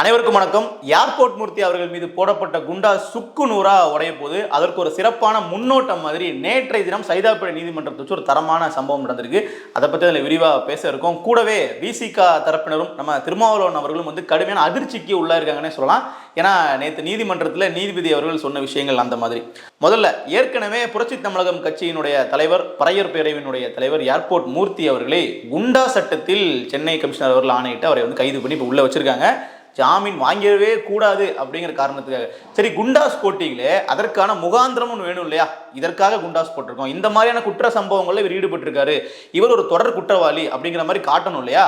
அனைவருக்கும் வணக்கம். ஏர்போர்ட் மூர்த்தி அவர்கள் மீது போடப்பட்ட குண்டா சுக்கு நூறா உடைய போது அதற்கு ஒரு சிறப்பான முன்னோட்டம் மாதிரி நேற்றைய தினம் சைதாப்பேட்டை நீதிமன்றத்தை ஒரு தரமான சம்பவம் நடந்திருக்கு. அதை பற்றி அதில் விரிவாக பேச இருக்கோம். கூடவே விசிகா தரப்பினரும் நம்ம திருமாவளவன் அவர்களும் வந்து கடுமையான அதிர்ச்சிக்கு உள்ளாயிருக்காங்கன்னே சொல்லலாம். ஏன்னா நேற்று நீதிமன்றத்தில் நீதிபதி அவர்கள் சொன்ன விஷயங்கள் அந்த மாதிரி. முதல்ல ஏற்கனவே புரட்சி தமிழகம் கட்சியினுடைய தலைவர் பறையர் பேரவையினுடைய தலைவர் ஏர்போர்ட் மூர்த்தி அவர்களே குண்டா சட்டத்தில் சென்னை கமிஷனர் அவர்கள் ஆணையிட்டு அவரை வந்து கைது பண்ணி இப்போ உள்ளே வச்சிருக்காங்க. ஜாமீன் வாங்கிடவே கூடாது அப்படிங்கிற காரணத்துக்காக. சரி குண்டாஸ் போட்டிங்களே அதற்கான முகாந்திரம் ஒன்று வேணும் இல்லையா? இதற்காக குண்டாஸ் போட்டிருக்கோம். இந்த மாதிரியான குற்ற சம்பவங்களில் இவர் ஈடுபட்டிருக்காரு. இவர் ஒரு தொடர் குற்றவாளி அப்படிங்கிற மாதிரி காட்டணும் இல்லையா?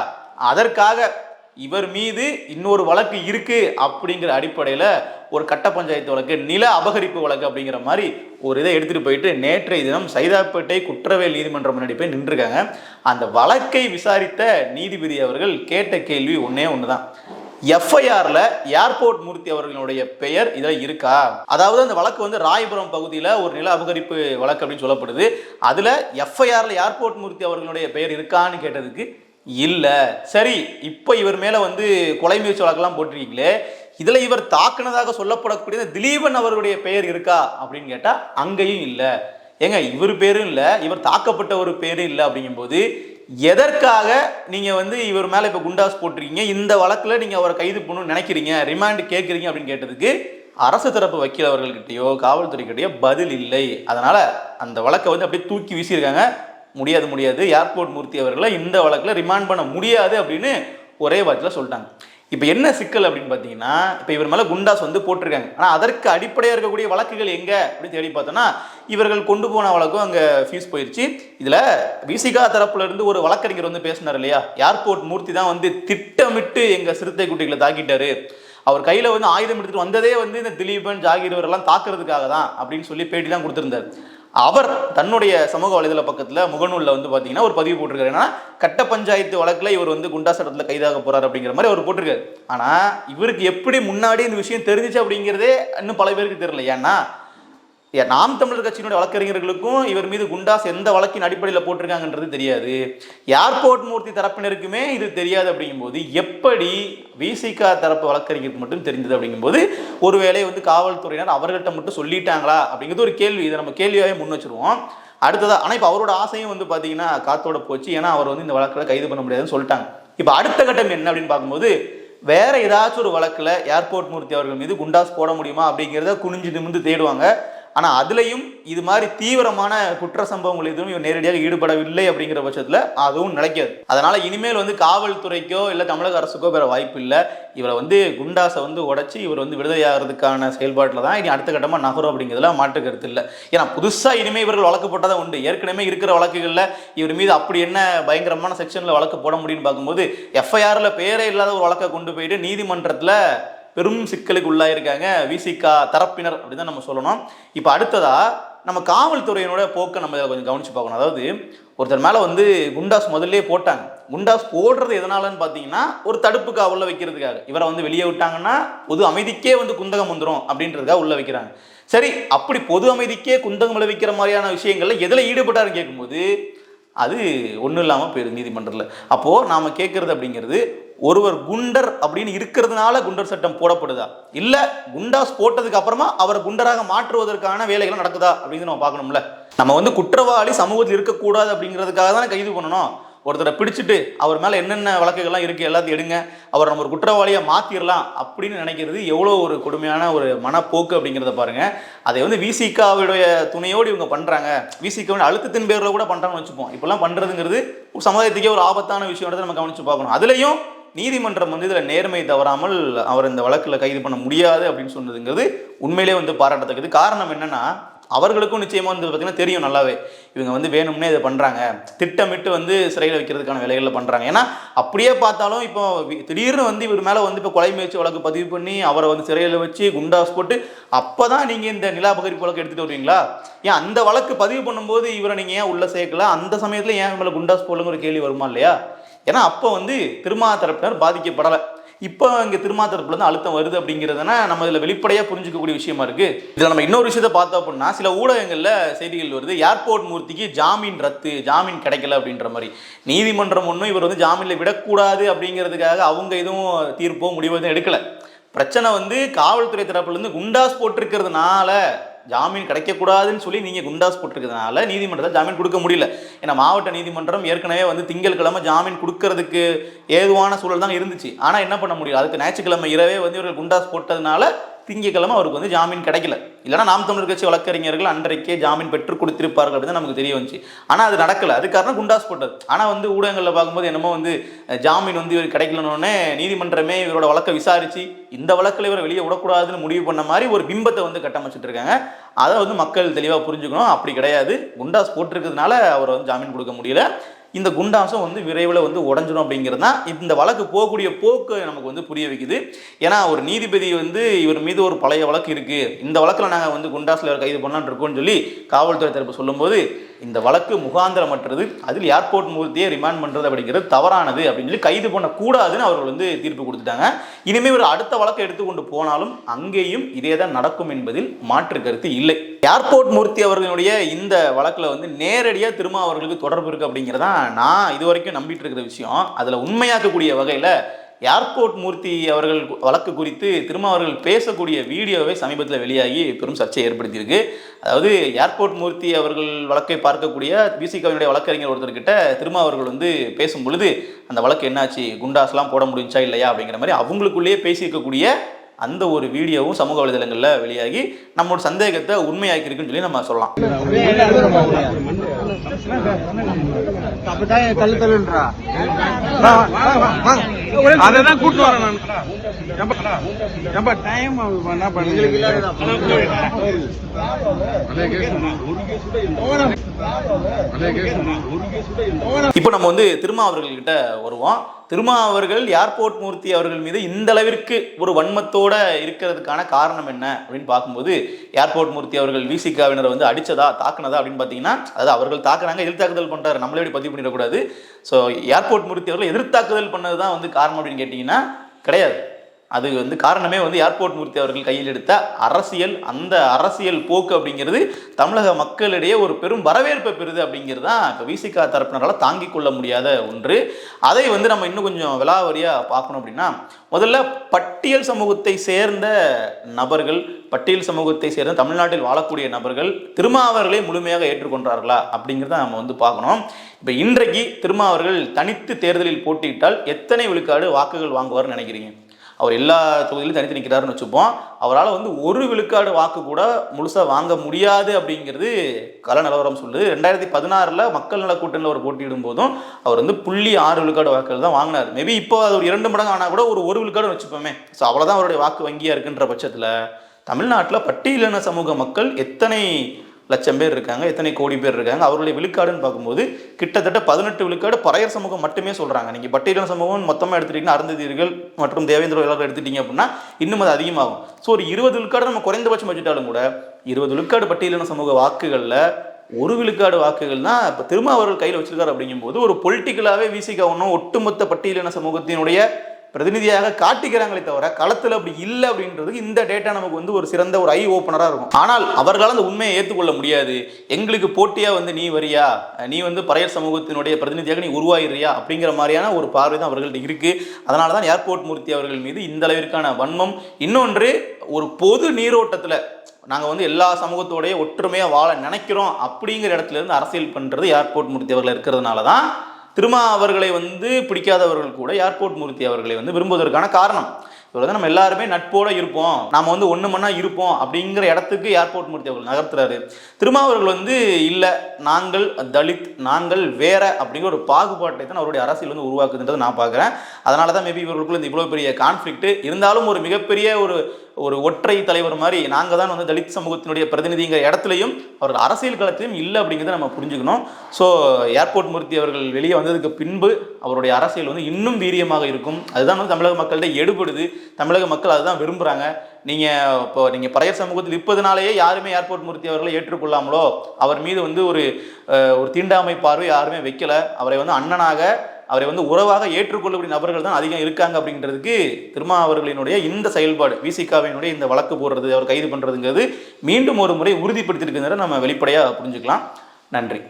அதற்காக இவர் மீது இன்னொரு வழக்கு இருக்கு அப்படிங்கிற அடிப்படையில் ஒரு கட்ட பஞ்சாயத்து வழக்கு நில அபகரிப்பு வழக்கு அப்படிங்கிற மாதிரி ஒரு இதை எடுத்துகிட்டு போயிட்டு நேற்றைய தினம் சைதாப்பேட்டை குற்றவியல் நீதிமன்றம் முன்னாடி போய் நின்றுருக்காங்க. அந்த வழக்கை விசாரித்த நீதிபதி அவர்கள் கேட்ட கேள்வி ஒன்றே ஒன்று தான் எஃப்ஐஆர்ல ஏர்போர்ட் மூர்த்தி அவர்களுடைய பெயர் இதில் இருக்கா? அதாவது அந்த வழக்கு வந்து ராயபுரம் பகுதியில் ஒரு நில அபகரிப்பு வழக்கு அப்படின்னு சொல்லப்படுது. அதில் எஃப்ஐஆர்ல ஏர்போர்ட் மூர்த்தி அவர்களுடைய பெயர் இருக்கான்னு கேட்டதுக்கு இல்லை. சரி இப்போ இவர் மேலே வந்து கொலை முயற்சி வழக்கெல்லாம் போட்டிருக்கீங்களே இதில் இவர் தாக்குனதாக சொல்லப்படக்கூடிய திலீபன் அவருடைய பெயர் இருக்கா அப்படின்னு கேட்டால் அங்கேயும் இல்லை. ஏங்க இவர் பேரும் இல்லை இவர் தாக்கப்பட்ட ஒரு பேரும் இல்லை அப்படிங்கும்போது எதற்காக நீங்கள் வந்து இவர் மேலே இப்போ குண்டாஸ் போட்டிருக்கீங்க? இந்த வழக்கில் நீங்கள் அவரை கைது பண்ணணும்னு நினைக்கிறீங்க? ரிமாண்ட் கேட்குறீங்க அப்படின்னு கேட்டதுக்கு அரசு தரப்பு வக்கீல் அவர்கள்கிட்டயோ காவல்துறைக்கிட்டயோ பதில் இல்லை. அதனால் அந்த வழக்கை வந்து அப்படியே தூக்கி வீசியிருக்காங்க. முடியாது முடியாது. ஏர்போர்ட் மூர்த்தி அவர்களை இந்த வழக்கில் ரிமாண்ட் பண்ண முடியாது அப்படின்னு ஒரே வாக்கில் சொல்லிட்டாங்க. இப்போ என்ன சிக்கல் அப்படின்னு பார்த்தீங்கன்னா இப்போ இவர் மேலே குண்டாஸ் வந்து போட்டிருக்காங்க. ஆனால் அதற்கு அடிப்படையாக இருக்கக்கூடிய வழக்குகள் எங்கே அப்படின்னு தேடி பார்த்தோன்னா இவர்கள் கொண்டு போன வழக்கும் அங்கே ஃபியூஸ் போயிடுச்சு இதில் விசிகா தரப்புலேருந்து ஒரு வழக்கறிஞர் வந்து பேசினார் இல்லையா? ஏர்போர்ட் மூர்த்தி தான் வந்து திட்டமிட்டு எங்கள் சிறுத்தை குட்டிகளை தாக்கிட்டாரு. அவர் கையில் வந்து ஆயுதம் எடுத்துகிட்டு வந்ததே வந்து இந்த திலீபன் ஜாகிர் இவரெல்லாம் தாக்குறதுக்காக தான் அப்படின்னு சொல்லி பேட்டி தான் கொடுத்துருந்தார். அவர் தன்னுடைய சமூக வலைதள பக்கத்தில் முகநூலில் வந்து பார்த்தீங்கன்னா ஒரு பதிவு போட்டிருக்காரு. ஏன்னா கட்ட பஞ்சாயத்து வழக்கில் இவர் வந்து குண்டா சட்டத்தில் கைதாக போறாரு அப்படிங்கிற மாதிரி அவர் போட்டிருக்காரு. ஆனால் இவருக்கு எப்படி முன்னாடி இந்த விஷயம் தெரிஞ்சிச்சு அப்படிங்கிறதே இன்னும் பல பேருக்கு தெரியல. ஏன்னா நாம் தமிழர் கட்சியினுடைய வழக்கறிஞர்களுக்கும் இவர் மீது குண்டாஸ் எந்த வழக்கின் அடிப்படையில் போட்டிருக்காங்கன்றது தெரியாது. ஏர்போர்ட் மூர்த்தி தரப்பினருக்குமே இது தெரியாது அப்படிங்கும்போது எப்படி விசிகா தரப்பு வழக்கறிஞருக்கு மட்டும் தெரிஞ்சது அப்படிங்கும்போது ஒருவேளை வந்து காவல்துறையினர் அவர்கள்ட்ட மட்டும் சொல்லிட்டாங்களா அப்படிங்கிறது ஒரு கேள்வி. இதை நம்ம கேள்வியாகவே முன் வச்சிருவோம். அடுத்ததாக ஆனால் இப்போ அவரோட ஆசையும் வந்து பார்த்தீங்கன்னா காத்தோட போச்சு. ஏன்னா அவர் வந்து இந்த வழக்கில் கைது பண்ண முடியாதுன்னு சொல்லிட்டாங்க. இப்போ அடுத்த கட்டம் என்ன அப்படின்னு பார்க்கும்போது வேற ஏதாச்சும் ஒரு வழக்கில் ஏர்போர்ட் மூர்த்தி அவர்கள் மீது குண்டாஸ் போட முடியுமா அப்படிங்கிறத குனிஞ்சு நிமிந்து தேடுவாங்க. ஆனால் அதுலேயும் இது மாதிரி தீவிரமான குற்ற சம்பவங்கள் எதுவும் இவர் நேரடியாக ஈடுபடவில்லை அப்படிங்கிற பட்சத்தில் அதுவும் நிலைக்காது. அதனால் இனிமேல் வந்து காவல்துறைக்கோ இல்லை தமிழக அரசுக்கோ வேறு வாய்ப்பு இல்லை. இவரை வந்து குண்டாசை வந்து உடச்சி இவர் வந்து விடுதலையாகிறதுக்கான செயல்பாட்டில் தான் இனி அடுத்த கட்டமாக நகரும் அப்படிங்கிறதுல மாற்று கருத்து இல்லை. ஏன்னா புதுசாக இனிமேல் இவர்கள் வழக்கு போட்டதான் உண்டு. ஏற்கனவே இருக்கிற வழக்குகளில் இவர் மீது அப்படி என்ன பயங்கரமான செக்ஷனில் வழக்கு போட முடியும்னு பார்க்கும்போது எஃப்ஐஆரில் பேரே இல்லாத ஒரு வழக்கை கொண்டு போயிட்டு நீதிமன்றத்தில் பெரும் சிக்கலுக்கு உள்ளாயிருக்காங்க. விசிகா தரப்பினர் அப்படின்னு தான் நம்ம சொல்லணும். இப்போ அடுத்ததா நம்ம காவல்துறையினோட போக்கை நம்ம கொஞ்சம் கவனிச்சு பார்க்கணும். அதாவது ஒருத்தர் மேலே வந்து குண்டாஸ் முதல்லே போட்டாங்க. குண்டாஸ் போடுறது எதனாலன்னு பார்த்தீங்கன்னா ஒரு தடுப்பு காவலில் வைக்கிறதுக்காக. இவரை வந்து வெளியே விட்டாங்கன்னா பொது அமைதிக்கே வந்து குந்தகம் வந்துடும் அப்படின்றதுக்காக உள்ள வைக்கிறாங்க. சரி அப்படி பொது அமைதிக்கே குந்தகம் விளைவிக்கிற மாதிரியான விஷயங்கள்ல எதில் ஈடுபட்டாருன்னு கேட்கும்போது அது ஒன்றும் இல்லாமல் போயிடும் நீதிமன்றத்தில். அப்போது நாம் கேட்குறது அப்படிங்கிறது ஒருவர் குண்டர் அப்படின்னு இருக்கிறதுனால குண்டர் சட்டம் போடப்படுதா? இல்லை குண்டாஸ் போட்டதுக்கு அப்புறமா அவரை குண்டராக மாற்றுவதற்கான வேலைகள் நடக்குதா? அப்படின்னு நம்ம பார்க்கணும்ல. நம்ம வந்து குற்றவாளி சமூகத்தில் இருக்கக்கூடாது அப்படிங்கிறதுக்காக தானே கைது பண்ணணும். ஒருத்தரை பிடிச்சிட்டு அவர் மேலே என்னென்ன வழக்குகள்லாம் இருக்குது எல்லாத்தையும் எடுங்க. அவர் நம்ம ஒரு குற்றவாளியை மாற்றிடலாம் அப்படின்னு நினைக்கிறது எவ்வளோ ஒரு கொடுமையான ஒரு மனப்போக்கு அப்படிங்கிறத பாருங்கள் அதை வந்து விசிகாவுடைய துணையோடு இவங்க பண்ணுறாங்க விசிகாவுடைய அழுத்தத்தின் பேரில் கூட பண்ணுறாங்கன்னு வச்சுப்போம். இப்போல்லாம் பண்ணுறதுங்கிறது ஒரு சமுதாயத்துக்கே ஒரு ஆபத்தான விஷயம் நம்ம கவனித்து பார்க்கணும். அதுலேயும் நீதிமன்றம் வந்து இதில் நேர்மை தவறாமல் அவர் இந்த வழக்கில் கைது பண்ண முடியாது அப்படின்னு சொன்னதுங்கிறது உண்மையிலே வந்து பாராட்டத்தக்கது. காரணம் என்னென்னா அவர்களுக்கும் நிச்சயமாக வந்து பார்த்தீங்கன்னா தெரியும் நல்லாவே. இவங்க வந்து வேணும்னே இதை பண்ணுறாங்க திட்டமிட்டு வந்து சிறையில் வைக்கிறதுக்கான வேலைகளில் பண்ணுறாங்க ஏன்னா அப்படியே பார்த்தாலும் இப்போ திடீர்னு வந்து இவர் மேலே வந்து இப்போ கொலை முயற்சி வழக்கு பதிவு பண்ணி அவரை வந்து சிறையில் வச்சு குண்டாஸ் போட்டு அப்போ தான் நீங்கள் இந்த நிலா அபகரிப்பு வழக்கு எடுத்துகிட்டு வருவீங்களா? ஏன் அந்த வழக்கு பதிவு பண்ணும்போது இவரை நீங்கள் ஏன் உள்ளே சேர்க்கல? அந்த சமயத்தில் ஏன் மேலே குண்டாஸ் போடலங்கிற கேள்வி வருமா இல்லையா? ஏன்னா அப்போ வந்து திருமா தரப்பினர் பாதிக்கப்படலை. இப்போ இங்கே திருமா இருந்து அழுத்தம் வருது அப்படிங்கிறதுனா நம்ம இதில் வெளிப்படையாக புரிஞ்சிக்கக்கூடிய விஷயமா இருக்குது இதில் நம்ம இன்னொரு விஷயத்தை பார்த்தோம் அப்படின்னா சில ஊடகங்களில் செய்திகள் வருது ஏர்போர்ட் மூர்த்திக்கு ஜாமீன் ரத்து ஜாமீன் கிடைக்கல அப்படின்ற மாதிரி. நீதிமன்றம் ஒன்றும் இவர் வந்து ஜாமீனில் விடக்கூடாது அப்படிங்கிறதுக்காக அவங்க எதுவும் தீர்ப்போ முடிவு எதுவும் எடுக்கலை. பிரச்சனை வந்து காவல்துறை தரப்புலேருந்து குண்டாஸ் போட்டிருக்கிறதுனால ஜாமீன் கிடைக்கக்கூடாதுன்னு சொல்லி நீங்கள் குண்டாஸ் போட்டிருக்கிறதுனால நீதிமன்றத்தில் ஜாமீன் கொடுக்க முடியல. ஏன்னா மாவட்ட நீதிமன்றம் ஏற்கனவே வந்து திங்கட்கிழமை ஜாமீன் கொடுக்கறதுக்கு ஏதுவான சூழல் தான் இருந்துச்சு. ஆனால் என்ன பண்ண முடியும்? அதுக்கு ஞாயிற்றுக்கிழமை இரவே வந்து இவர்கள் குண்டாஸ் போட்டதுனால திங்கக்கிழமை அவருக்கு வந்து ஜாமீன் கிடைக்கல. இல்லைனா நாம் தமிழர் கட்சி வழக்கறிஞர்கள் அன்றைக்கே ஜாமீன் பெற்று கொடுத்திருப்பார்கள் அப்படின்னு நமக்கு தெரிய வந்துச்சு. ஆனால் அது நடக்கல. அது காரணம் குண்டாஸ் போட்டது. ஆனால் வந்து ஊடகங்களில் பார்க்கும்போது என்னமோ வந்து ஜாமீன் வந்து இவர் கிடைக்கலன்னொடனே நீதிமன்றமே இவரோட வழக்கை விசாரித்து இந்த வழக்கில் இவரை வெளியே விடக்கூடாதுன்னு முடிவு பண்ண மாதிரி ஒரு பிம்பத்தை வந்து கட்டமைச்சிட்டு இருக்காங்க அதை வந்து மக்கள் தெளிவாக புரிஞ்சுக்கணும். அப்படி கிடையாது. குண்டாஸ் போட்டிருக்கிறதுனால அவரை வந்து ஜாமீன் கொடுக்க முடியல. இந்த குண்டாசம் வந்து விரைவில் வந்து உடஞ்சிடும் அப்படிங்கிறது தான் இந்த வழக்கு போகக்கூடிய போக்கு நமக்கு வந்து புரிய வைக்குது. ஏன்னா ஒரு நீதிபதி வந்து இவர் மீது ஒரு பழைய வழக்கு இருக்குது இந்த வழக்கில் நாங்கள் வந்து குண்டாஸில் இவர் கைது பண்ணலான் இருக்கோம்னு சொல்லி காவல்துறை தரப்பு சொல்லும்போது இந்த வழக்கு முகாந்திரமற்றது அதில் ஏர்போர்ட் மூர்த்தியை ரிமாண்ட் பண்ணுறது அப்படிங்கிறது தவறானது அப்படின்னு சொல்லி கைது பண்ணக்கூடாதுன்னு அவர்கள் வந்து தீர்ப்பு கொடுத்துட்டாங்க. இனிமேல் ஒரு அடுத்த வழக்கை எடுத்துக்கொண்டு போனாலும் அங்கேயும் இதே தான் நடக்கும் என்பதில் மாற்று கருத்து இல்லை. ஏர்போர்ட் மூர்த்தி அவர்களுடைய இந்த வழக்கில் வந்து நேரடியாக திரும்ப அவர்களுக்கு தொடர்பு இருக்குது அப்படிங்கிறதான் நான் இது வரைக்கும் நம்பிட்டு இருக்கிற விஷயம். அதில் உண்மையாக்கக்கூடிய வகையில் ஏர்போர்ட் மூர்த்தி அவர்கள் வழக்கு குறித்து திருமாவர்கள் அவர்கள் பேசக்கூடிய வீடியோவை சமீபத்தில் வெளியாகி பெரும் சர்ச்சை ஏற்படுத்தியிருக்கு. அதாவது ஏர்போர்ட் மூர்த்தி அவர்கள் வழக்கை பார்க்கக்கூடிய பிசிகவினுடைய வழக்கறிஞர் ஒருத்தர்கிட்ட திருமாவர்கள் அவர்கள் வந்து பேசும் பொழுது அந்த வழக்கு என்னாச்சு? குண்டாஸ்லாம் போட முடிஞ்சா இல்லையா? அப்படிங்கிற மாதிரி அவங்களுக்குள்ளேயே பேசியிருக்கக்கூடிய அந்த ஒரு வீடியோவும் சமூக வலைதளங்களில் வெளியாகி நம்மளோட சந்தேகத்தை உண்மையாக்கியிருக்குன்னு சொல்லி நம்ம சொல்லலாம். அப்படிதான் தள்ளு தள்ளுன்றா அதான் கூட்டு வரேன் நான் ஏம்பா டைம் என்ன பண்ணுங்க இப்போ நம்ம வந்து திருமா அவர்கள்கிட்ட வருவோம். திருமா அவர்கள் ஏர்போர்ட் மூர்த்தி அவர்கள் மீது இந்த அளவிற்கு ஒரு வன்மத்தோட இருக்கிறதுக்கான காரணம் என்ன அப்படின்னு பார்க்கும்போது ஏர்போர்ட் மூர்த்தி அவர்கள் விசிகாவினரை வந்து அடிச்சதா தாக்குனதா அப்படின்னு பார்த்தீங்கன்னா அதாவது அவர்கள் தாக்குனாங்க எதிர்த்தாக்குதல் பண்ணுறாரு நம்மளே இப்படி பதிவு பண்ணிடக்கூடாது. ஸோ ஏர்போர்ட் மூர்த்தி அவர்கள் எதிர்த்தாக்குதல் பண்ணது தான் வந்து காரணம் அப்படின்னு கேட்டிங்கன்னா கிடையாது. அது வந்து காரணமே வந்து ஏர்போர்ட் மூர்த்தி அவர்கள் கையில் எடுத்த அரசியல் அந்த அரசியல் போக்கு அப்படிங்கிறது தமிழக மக்களிடையே ஒரு பெரும் வரவேற்பை பெறுது அப்படிங்கிறது தான் இப்போ விசிகா தரப்பினரால் தாங்கிக் கொள்ள முடியாத ஒன்று. அதை வந்து நம்ம இன்னும் கொஞ்சம் விலாவரியாக பார்க்கணும் அப்படின்னா முதல்ல பட்டியல் சமூகத்தை சேர்ந்த நபர்கள் பட்டியல் சமூகத்தை சேர்ந்த தமிழ்நாட்டில் வாழக்கூடிய நபர்கள் திருமாவர்களை முழுமையாக ஏற்றுக்கொண்டார்களா அப்படிங்கிறத நம்ம வந்து பார்க்கணும். இப்போ இன்றைக்கு திருமாவர்கள் தனித்து தேர்தலில் போட்டியிட்டால் எத்தனை விழுக்காடு வாக்குகள் வாங்குவார்னு நினைக்கிறீங்க? அவர் எல்லா தொகுதியிலும் தனித்து நிற்கிறாருன்னு வச்சுப்போம். அவரால் வந்து ஒரு விழுக்காடு வாக்கு கூட முழுசாக வாங்க முடியாது அப்படிங்கிறது கள நிலவரம் சொல்லுது. ரெண்டாயிரத்தி பதினாறில் மக்கள் நல கூட்டணியில் அவர் போட்டியிடும் போதும் அவர் வந்து புள்ளி ஆறு விழுக்காடு வாக்குகள் தான் வாங்கினார். மேபி இப்போ அது ஒரு இரண்டு மடங்கு ஆனால் கூட ஒரு ஒரு விழுக்காடு வச்சுப்போமே. ஸோ அவ்வளோதான் அவருடைய வாக்கு வங்கியாக இருக்குன்ற பட்சத்தில் தமிழ்நாட்டில் பட்டியலின சமூக மக்கள் எத்தனை லட்சம் பேர் இருக்காங்க எத்தனை கோடி பேர் இருக்காங்க அவருடைய விழுக்காடுன்னு பார்க்கும்போது கிட்டத்தட்ட பதினெட்டு விழுக்காடு பறையர் சமூகம் மட்டுமே சொல்கிறாங்க நீங்கள் பட்டியலின சமூகம் மொத்தமாக எடுத்துட்டீங்கன்னா அருந்ததீர்கள் மற்றும் தேவேந்திர எல்லாரும் எடுத்துட்டீங்க அப்படின்னா இன்னும் அது அதிகமாகும். ஸோ ஒரு இருபது விழுக்காடு நம்ம குறைந்தபட்சம் வச்சுட்டாலும் கூட இருபது விழுக்காடு பட்டியலின சமூக வாக்குகளில் ஒரு விழுக்காடு வாக்குகள் தான் இப்போ திரும்ப அவர்கள் கையில் வச்சிருக்காரு அப்படிங்கும்போது ஒரு பொலிட்டிக்கலாகவே விசிக ஒன்றும் ஒட்டுமொத்த பட்டியலின சமூகத்தினுடைய பிரதிநிதியாக காட்டிக்கிறாங்களே தவிர களத்தில் அப்படி இல்லை அப்படின்றதுக்கு இந்த டேட்டா நமக்கு வந்து ஒரு சிறந்த ஒரு ஐ ஓப்பனராக இருக்கும். ஆனால் அவர்களால் அந்த உண்மையை ஏற்றுக்கொள்ள முடியாது. எங்களுக்கு போட்டியாக வந்து நீ வரியா? நீ வந்து பறையர் சமூகத்தினுடைய பிரதிநிதியாக நீ உருவாகிறியா? அப்படிங்கிற மாதிரியான ஒரு பார்வை தான் அவர்கள்ட்ட இருக்குது அதனால தான் ஏர்போர்ட் மூர்த்தி அவர்கள் மீது இந்த அளவிற்கான வன்மம். இன்னொன்று ஒரு பொது நீரோட்டத்தில் நாங்கள் வந்து எல்லா சமூகத்தோடைய ஒற்றுமையாக வாழ நினைக்கிறோம் அப்படிங்கிற இடத்துல இருந்து அரசியல் பண்ணுறது ஏர்போர்ட் மூர்த்தி அவர்கள் இருக்கிறதுனால தான் திருமா அவர்களை வந்து பிடிக்காதவர்கள் கூட ஏர்போர்ட் மூர்த்தி அவர்களை வந்து விரும்புவதற்கான காரணம். இவர் வந்து நம்ம எல்லாருமே நட்போட இருப்போம். நாம் வந்து ஒன்று மண்ணா இருப்போம் அப்படிங்கிற இடத்துக்கு ஏர்போர்ட் மூர்த்தி அவர்கள் நகர்த்துறாரு. திருமாவர்கள் வந்து இல்லை நாங்கள் தலித் நாங்கள் வேற அப்படிங்கிற ஒரு பாகுபாட்டை தான் அவருடைய அரசியல் வந்து உருவாக்குதுன்றதை நான் பார்க்குறேன். அதனால தான் மேபி இவர்களுக்குள்ள இந்த இவ்வளோ பெரிய கான்ஃப்ளிக்ட் இருந்தாலும் ஒரு மிகப்பெரிய ஒரு ஒரு ஒற்றை தலைவர் மாதிரி நாங்கள் தான் வந்து தலித் சமூகத்தினுடைய பிரதிநிதிங்கிற இடத்துலையும் அவர்கள் அரசியல் களத்திலையும் இல்லை அப்படிங்கிறத நம்ம புரிஞ்சுக்கணும். ஸோ ஏர்போர்ட் மூர்த்தி அவர்கள் வெளியே வந்ததுக்கு பின்பு அவருடைய அரசியல் வந்து இன்னும் வீரியமாக இருக்கும். அதுதான் வந்து தமிழக மக்கள்கிட்ட எடுபடுது. தமிழக மக்கள் அதுதான் விரும்புகிறாங்க நீங்கள் இப்போ நீங்கள் பறையர் சமூகத்தில் இருப்பதுனாலேயே யாருமே ஏர்போர்ட் மூர்த்தி அவர்களை ஏற்றுக்கொள்ளாமலோ அவர் மீது வந்து ஒரு ஒரு தீண்டாமை பார்வை யாருமே வைக்கலை. அவரை வந்து அண்ணனாக அவரை வந்து உறவாக ஏற்றுக்கொள்ளக்கூடிய நபர்கள் தான் அதிகம் இருக்காங்க அப்படின்றதுக்கு திருமா அவர்களினுடைய இந்த செயல்பாடு விசிகாவினுடைய இந்த வழக்கு போடுறது அவர் கைது பண்ணுறதுங்கிறது மீண்டும் ஒரு முறை உறுதிப்படுத்தியிருக்கிறத நம்ம வெளிப்படையாக புரிஞ்சுக்கலாம். நன்றி.